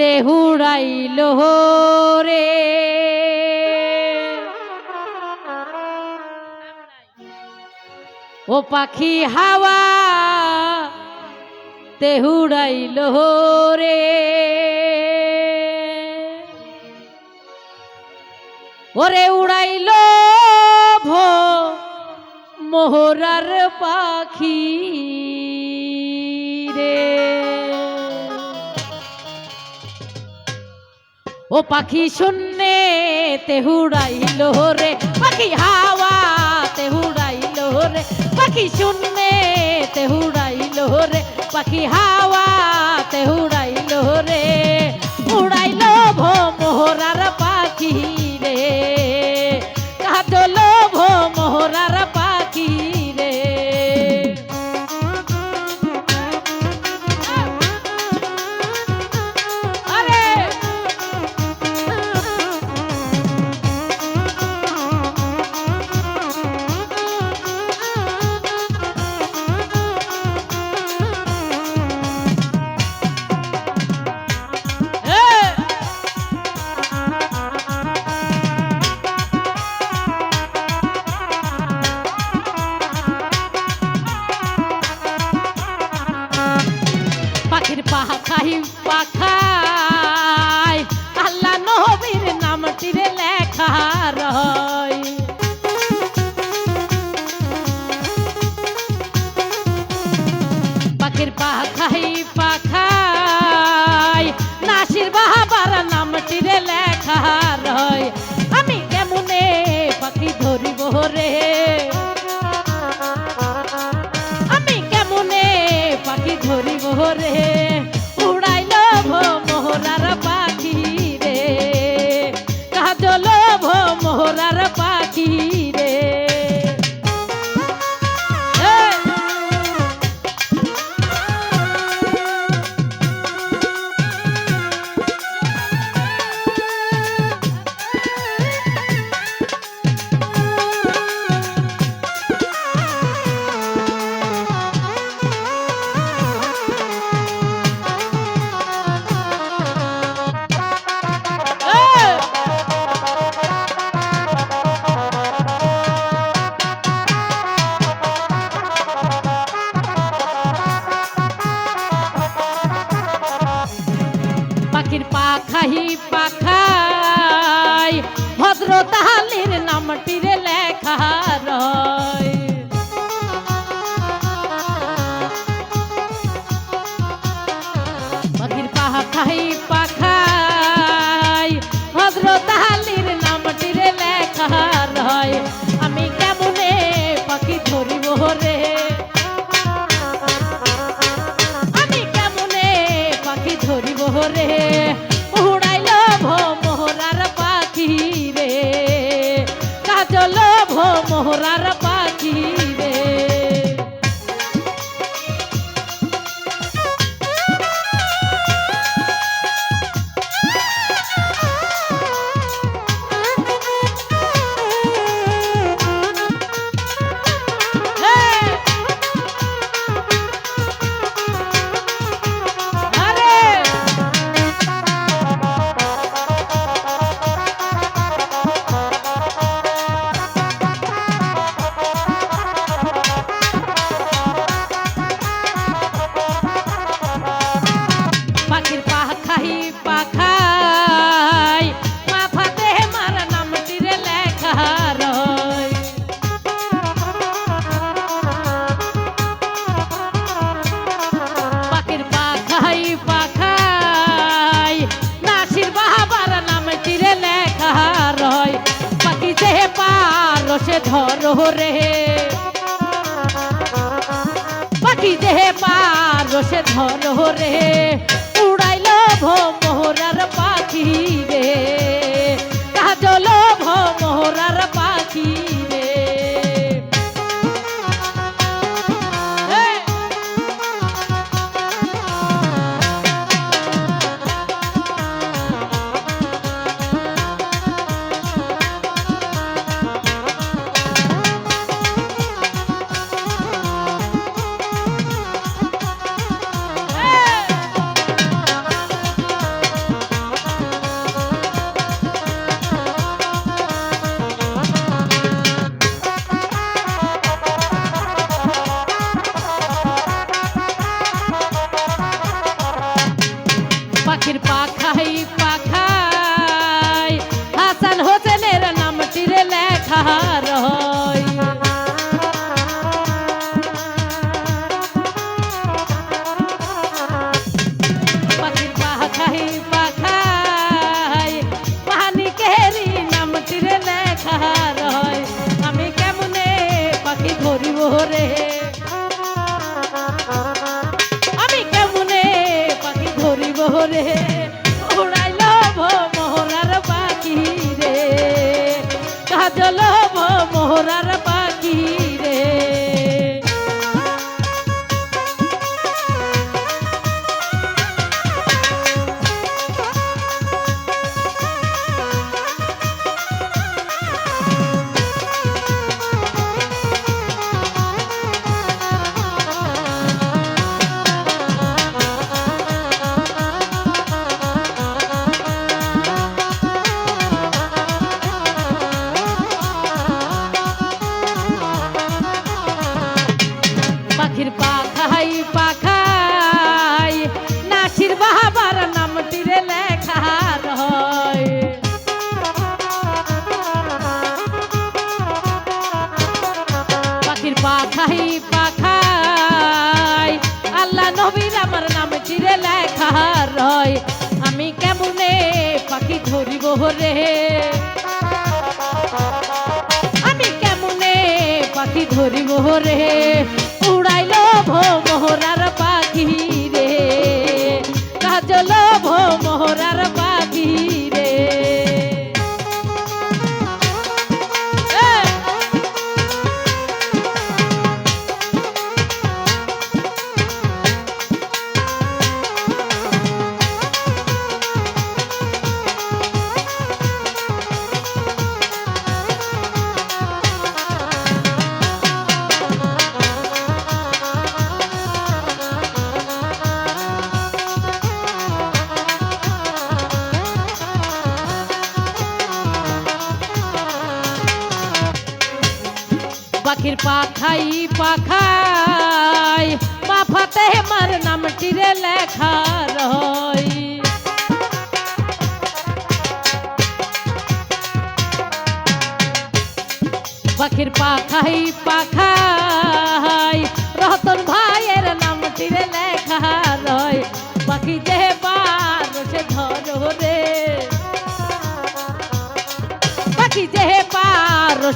তেহুড়াইল রে। ও পাখি হাওয়া তেহুড়াইল রে। ওরে উড়াইল ভো মোহরার পাখি। ও পাখি শূন্যে তেহুড়াইল রে। পাখি হাওয়া তেহুড়াইল রে। পাখি শূন্যে তেহুড়াইল রে। পাখি হাওয়া পাখাই আল্লাহ নবীর নামটিরে লেখা রয়। পাখির পাখাই পাখাই নাসির বাহাবার নামটিরে লেখা ही পাখির পাখাই পাখাই মোহরার পাখি ধরো রে। পাখি দেহে পার সে ধরো রে। উড়াইল ভো মোহরার পাখি রে। ধরিব রে আমি কেমনে পাখি ধরিব রে? উড়াইল মোহরার পাখি রে। কাজল মোহরার পাখির পাখাই পাখাই। মাফাতে মার নামটিরে লেখা রয় পাখির পাখাই পাখাই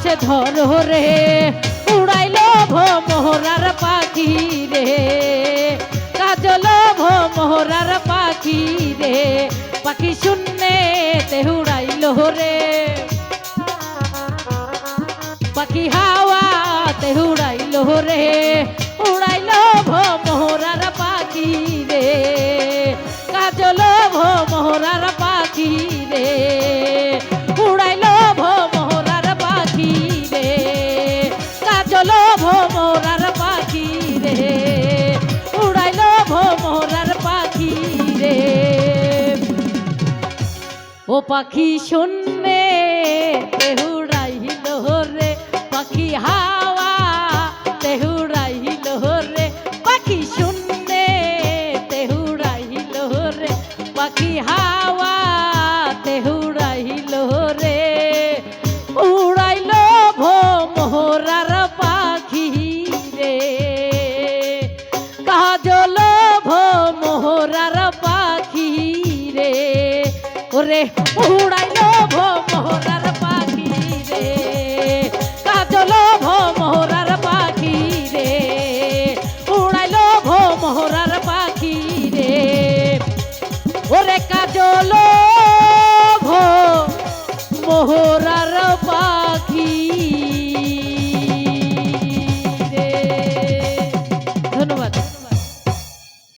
পার সে ধরো রে উড়াইল মোহরার পাখি রে। কাজল মোহরার পাখি রে, পাখি শূন্যে তে উড়াইল রে পাখি হাওয়াতে উড়াইল রে উড়াইল মোহরার পাখি রে। কাজল মোহরার পাখি রে। ও পাখি শুনবে মোহরার